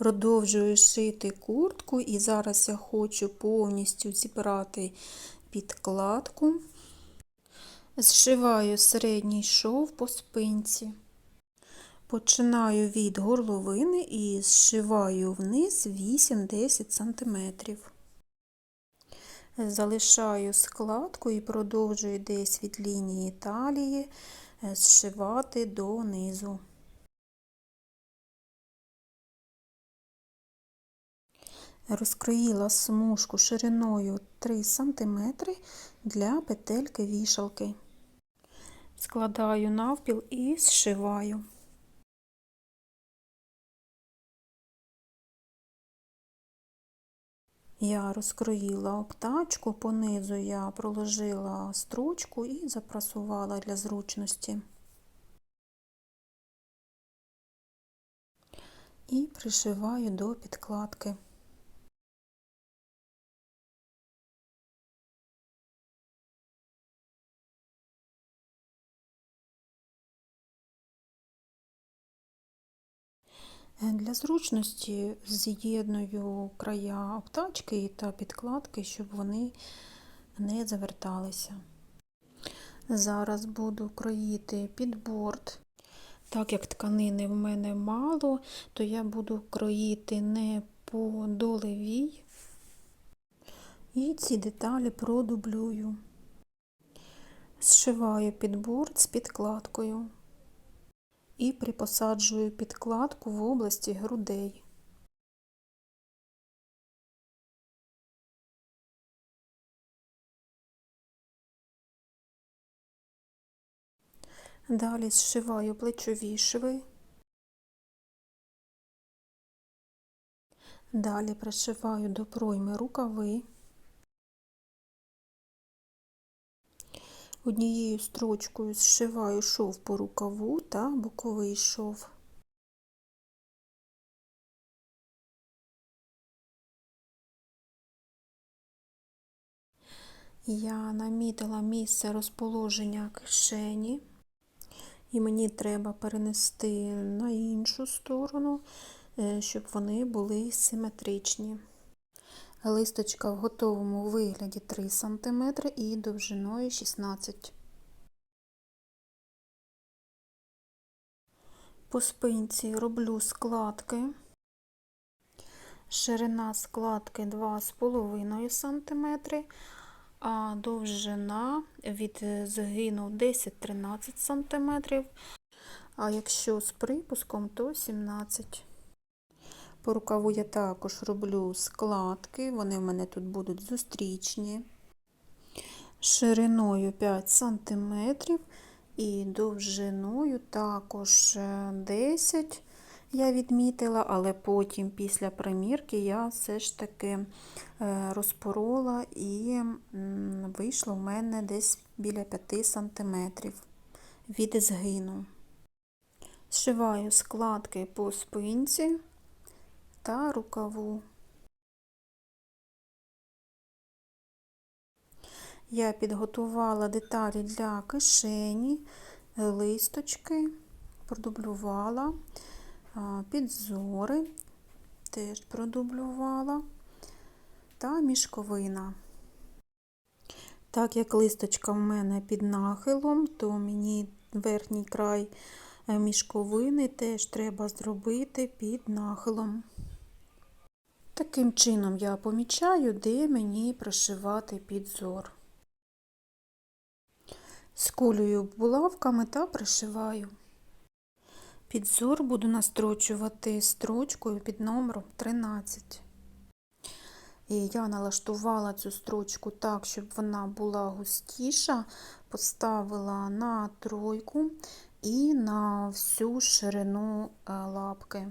Продовжую шити куртку і зараз я хочу повністю зібрати підкладку. Зшиваю середній шов по спинці. Починаю від горловини і зшиваю вниз 8-10 см. Залишаю складку і продовжую десь від лінії талії зшивати донизу. Розкроїла смужку шириною 3 см для петельки вішалки. Складаю навпіл і зшиваю. Я розкроїла обтачку, понизу я проложила строчку і запрасувала для зручності. І пришиваю до підкладки. Для зручності з'єдную края обтачки та підкладки, щоб вони не заверталися. Зараз буду кроїти підборд. Так як тканини в мене мало, то я буду кроїти не по долевій і ці деталі продублюю. Зшиваю підборд з підкладкою і припосаджую підкладку в області грудей. Далі зшиваю плечові шви. Далі пришиваю до пройми рукави. Однією строчкою зшиваю шов по рукаву та боковий шов. Я намітила місце розположення кишені, і мені треба перенести на іншу сторону, е, щоб вони були симетричні. Листочка в готовому вигляді 3 см і довжиною 16 По спинці роблю складки. Ширина складки 2,5 см, а довжина від згину 10-13 см, а якщо з припуском, то 17 см. По рукаву я також роблю складки, вони в мене тут будуть зустрічні, шириною 5 см і довжиною також 10 е, я відмітила, але потім після примірки я все ж таки е, розпорола і вийшло в мене десь біля 5 см від згину. Зшиваю складки по спинці та рукаву. Я підготувала деталі для кишені, листочки, продублювала, підзори, теж продублювала та мішковина. Так як листочка в мене під нахилом, то мені верхній край е, мішковини теж треба зробити під нахилом. Таким чином я помічаю, де мені пришивати підзор. Скулюю булавками та пришиваю. Підзор буду настрочувати строчкою під номером 13. І я налаштувала цю строчку так, щоб вона була густіша, поставила на тройку і на всю ширину е, лапки.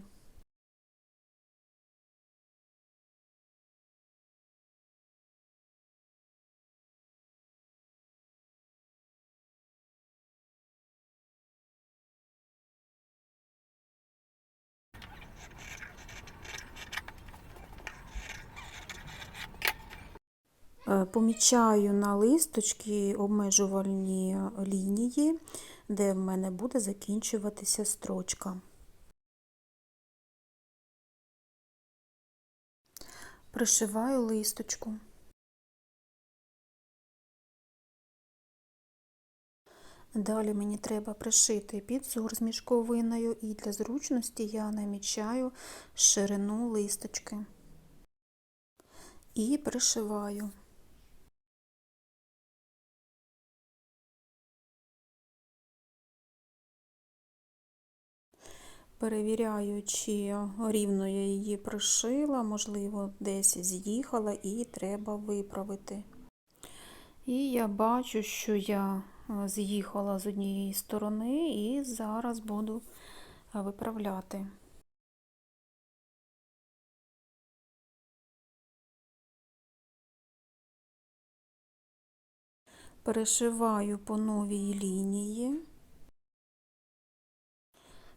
Помічаю на листочки обмежувальні лінії, де в мене буде закінчуватися строчка. Пришиваю листочку. Далі мені треба пришити підзор з мішковиною і для зручності я намічаю ширину листочки і пришиваю. Перевіряю, чи рівно я її пришила, можливо, десь з'їхала і треба виправити. І я бачу, що я з'їхала з однієї сторони і зараз буду виправляти. Перешиваю по новій лінії.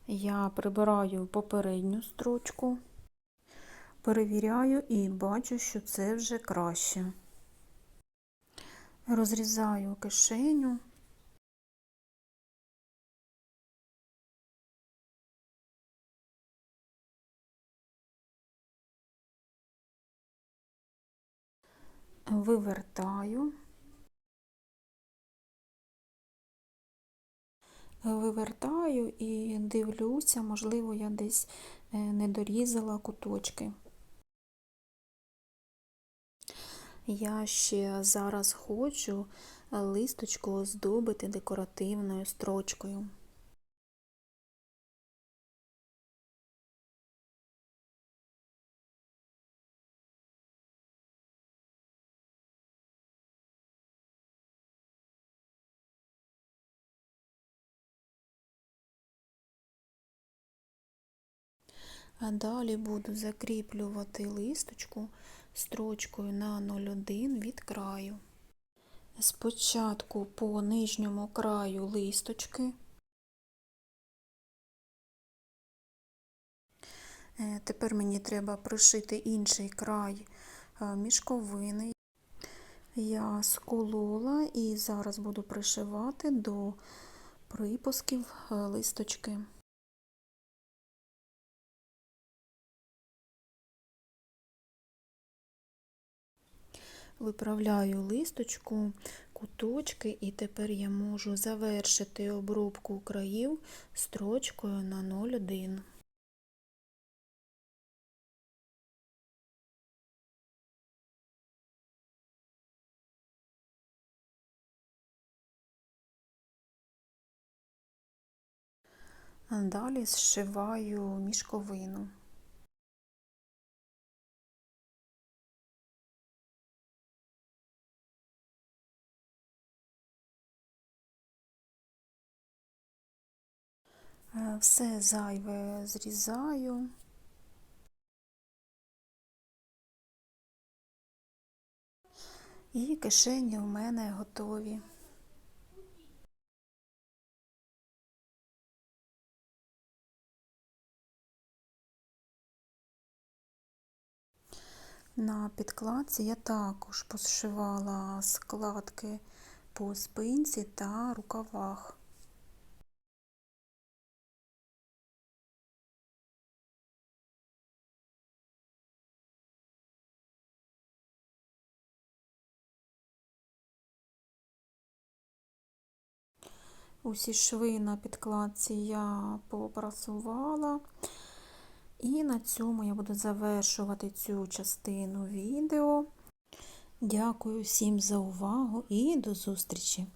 Я прибираю попередню строчку, перевіряю і бачу, що це вже краще. Розрізаю кишеню. Вивертаю. Вивертаю і дивлюся, можливо, я десь е, не дорізала куточки. Я ще зараз хочу листочку оздобити декоративною строчкою. А далі буду закріплювати листочку строчкою на 0,1 від краю. Спочатку по нижньому краю листочки. Е, тепер мені треба пришити інший край е, мішковини. Я сколола і зараз буду пришивати до припусків е, листочки. Виправляю листочку, куточки, і тепер я можу завершити обробку країв строчкою на 0,1. Далі зшиваю мішковину. Все зайве зрізаю. І кишені у мене готові. На підкладці я також пошивала складки по спинці та рукавах. Усі шви на підкладці я попрасувала. І на цьому я буду завершувати цю частину відео. Дякую всім за увагу і до зустрічі!